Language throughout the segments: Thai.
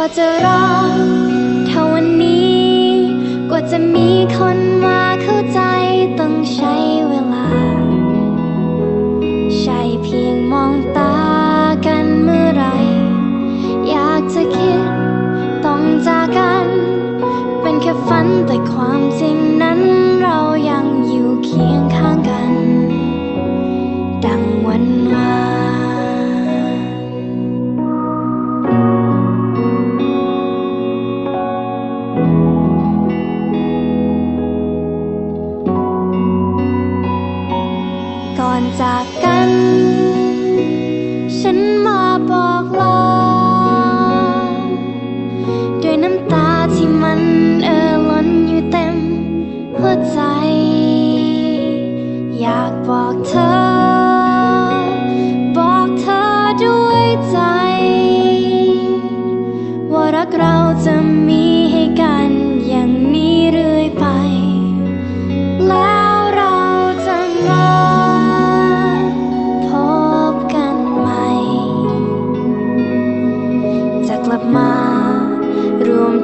ว่าจะรอเท่าวันนี้ กว่าจะมีคน จากกัน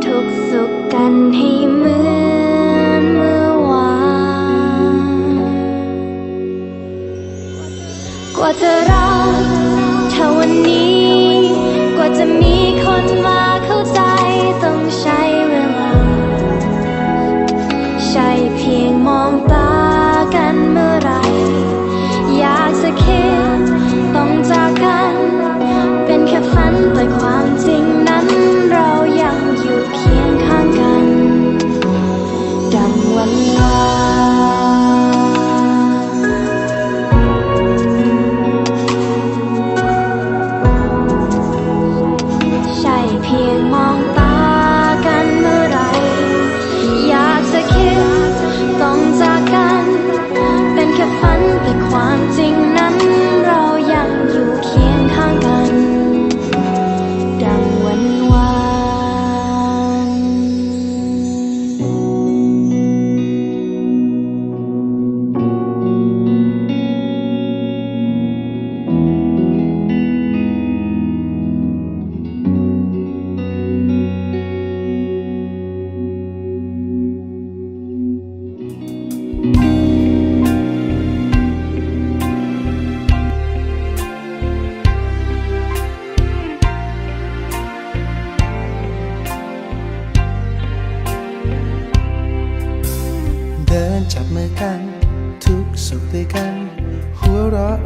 ทุกสุขกันให้เหมือนเมื่อวาน กว่าจะรอเท่าวันนี้ กว่าจะมีคนมา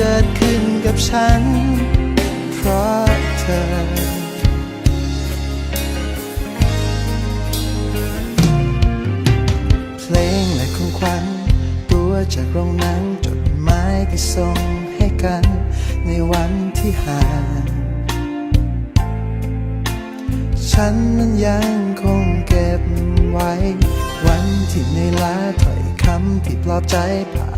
เกิดขึ้นกับฉัน เพราะเธอเพลงและของขวัญตัวจากโรงหนังจดหมายที่ส่งให้กัน ในวันที่ห่างฉันนั้นยังคงเก็บไว้ วันที่ในล้าถ้อยคำที่ปลอบใจภา